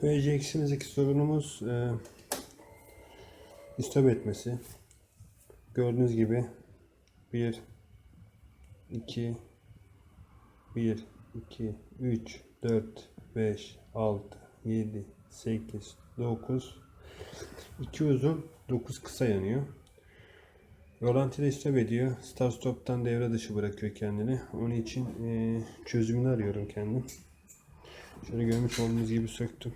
PCX'imizdeki sorunumuz e, istop etmesi. Gördüğünüz gibi 1 2 1 2 3 4 5 6 7 8 9 2 uzun 9 kısa yanıyor. Rolanti'de istop ediyor. Start stop'tan devre dışı bırakıyor kendini. Onun için e, çözümünü arıyorum kendim. Şöyle görmüş olduğunuz gibi söktüm.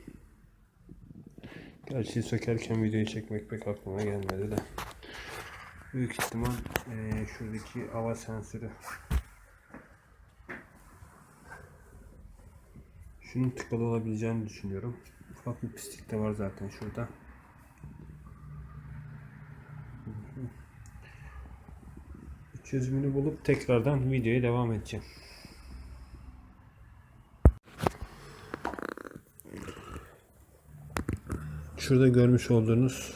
Gerçi sökerken videoyu çekmek pek aklıma gelmedi de. Büyük ihtimal eee, şuradaki hava sensörü. Şunun tıkalı olabileceğini düşünüyorum. Ufak bir pislik de var zaten şurada. Çözümünü bulup tekrardan videoya devam edeceğim. Şurada görmüş olduğunuz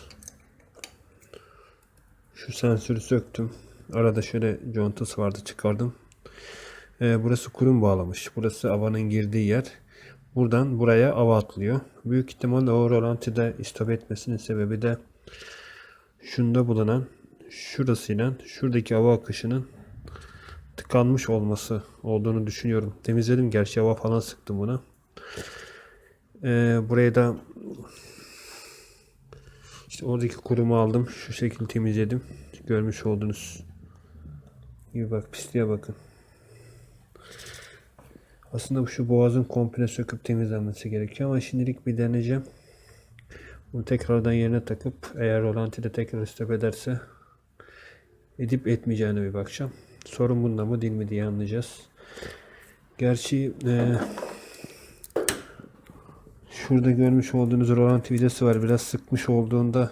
şu sensörü söktüm. Arada şöyle contası vardı çıkardım. Ee, burası kurum bağlamış. Burası havanın girdiği yer. Buradan buraya hava atlıyor. Büyük ihtimalle o rolantide istop etmesinin sebebi de şunda bulunan şurasıyla şuradaki hava akışının tıkanmış olması olduğunu düşünüyorum. Temizledim gerçi hava falan sıktım buna. Ee, buraya da işte oradaki kurumu aldım. Şu şekilde temizledim. Görmüş oldunuz. İyi bak pisliğe bakın. Aslında şu boğazın komple söküp temizlenmesi gerekiyor ama şimdilik bir deneyeceğim. Bunu tekrardan yerine takıp eğer rolanti de tekrar istop ederse edip etmeyeceğine bir bakacağım. Sorun bunda mı değil mi diye anlayacağız. Gerçi eee Şurada görmüş olduğunuz rolanti vidası var. Biraz sıkmış olduğunda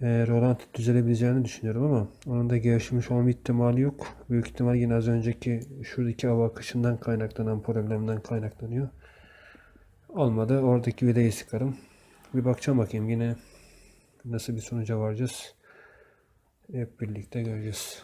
e, rolanti düzelebileceğini düşünüyorum ama onun da gevşemiş olma ihtimali yok. Büyük ihtimal yine az önceki şuradaki hava akışından kaynaklanan problemden kaynaklanıyor. Olmadı oradaki vidayı sıkarım. Bir bakacağım bakayım yine nasıl bir sonuca varacağız. Hep birlikte göreceğiz.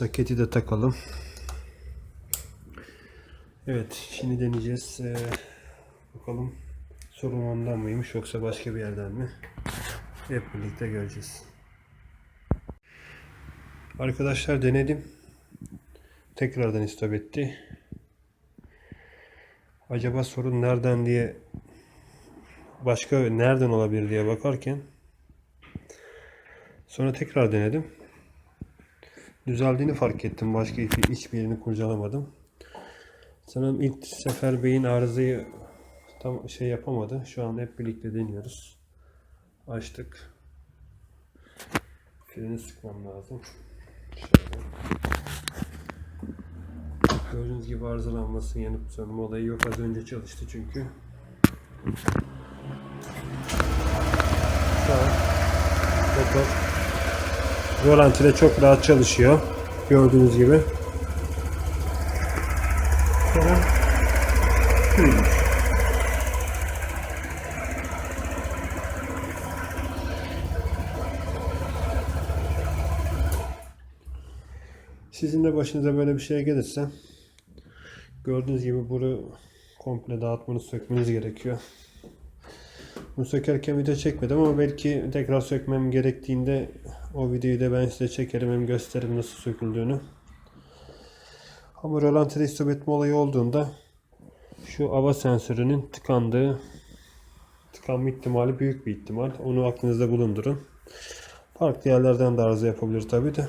Soketi de takalım. Evet, şimdi deneyeceğiz. Ee, bakalım sorun ondan mıymış yoksa başka bir yerden mi? Hep birlikte göreceğiz. Arkadaşlar denedim. Tekrardan istop etti. Acaba sorun nereden diye başka nereden olabilir diye bakarken sonra tekrar denedim düzeldiğini fark ettim. Başka hiçbir, yerini kurcalamadım. Sanırım ilk sefer beyin arızayı tam şey yapamadı. Şu an hep birlikte deniyoruz. Açtık. Freni sıkmam lazım. Şöyle. Gördüğünüz gibi arızalanması yanıp sönme olayı yok. Az önce çalıştı çünkü. Şu an motor rolantide çok rahat çalışıyor. Gördüğünüz gibi. Sizin de başınıza böyle bir şey gelirse gördüğünüz gibi bunu komple dağıtmanız, sökmeniz gerekiyor. Bunu sökerken video çekmedim ama belki tekrar sökmem gerektiğinde o videoyu da ben size çekerim hem gösteririm nasıl söküldüğünü. Ama rölantide istop etme olayı olduğunda şu ava sensörünün tıkandığı tıkanma ihtimali büyük bir ihtimal. Onu aklınızda bulundurun. Farklı yerlerden de arıza yapabilir tabi de.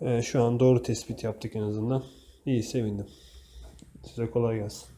Ee, şu an doğru tespit yaptık en azından. İyi sevindim. Size kolay gelsin.